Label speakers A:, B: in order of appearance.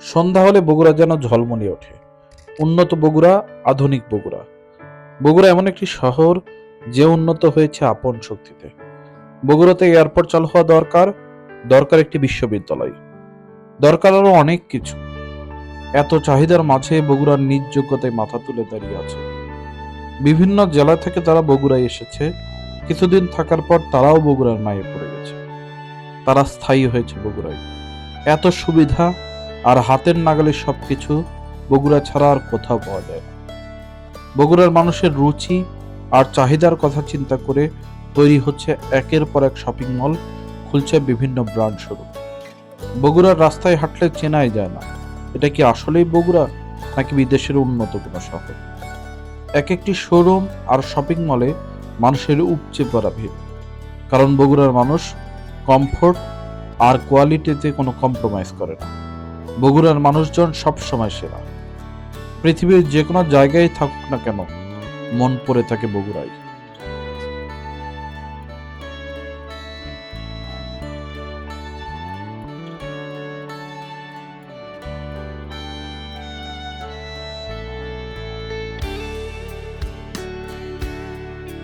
A: সন্ধ্যা হলে বগুড়া যেন ঝলমলিয়ে ওঠে। উন্নত বগুড়া, আধুনিক বগুড়া। বগুড়া এমন একটি শহর যে উন্নত হয়েছে আপন শক্তিতে। বগুড়াতে এয়ারপোর্ট চালু হওয়া দরকার দরকার একটি বিশ্ববিদ্যালয়। দরকার আরও অনেক কিছু। এত চাহিদার মাঝে বগুড়ার নিজ যোগ্যতায় মাথা তুলে দাঁড়িয়ে আছে। বিভিন্ন জেলা থেকে তারা বগুড়ায় এসেছে। কিছুদিন থাকার পর তারাও বগুড়ার মায়ে পড়ে গেছে। তারা স্থায়ী হয়েছে বগুড়ায়। এত সুবিধা আর হাতের নাগালে সবকিছু বগুড়া ছাড়া আর কোথাও পাওয়া যায় না। বগুড়ার মানুষের রুচি আর চাহিদার কথা চিন্তা করে তৈরি হচ্ছে একের পর এক শপিং মল, খুলছে বিভিন্ন ব্র্যান্ড শুরু বগুড়ার রাস্তায় হাঁটলে চেনাই যায় না, এটা কি আসলেই বগুড়া, নাকি বিদেশের উন্নত কোনো শহর? এক একটি শোরুম আর শপিং মলে মানুষের উপচে পড়া ভিড়, কারণ বগুড়ার মানুষ কমফোর্ট আর কোয়ালিটিতে কোনো কম্প্রোমাইজ করে না। বগুড়ার মানুষজন সব সময় সেরা। পৃথিবীর যে কোনো জায়গায় থাকুক না কেন, মন পড়ে থাকে বগুড়ায়।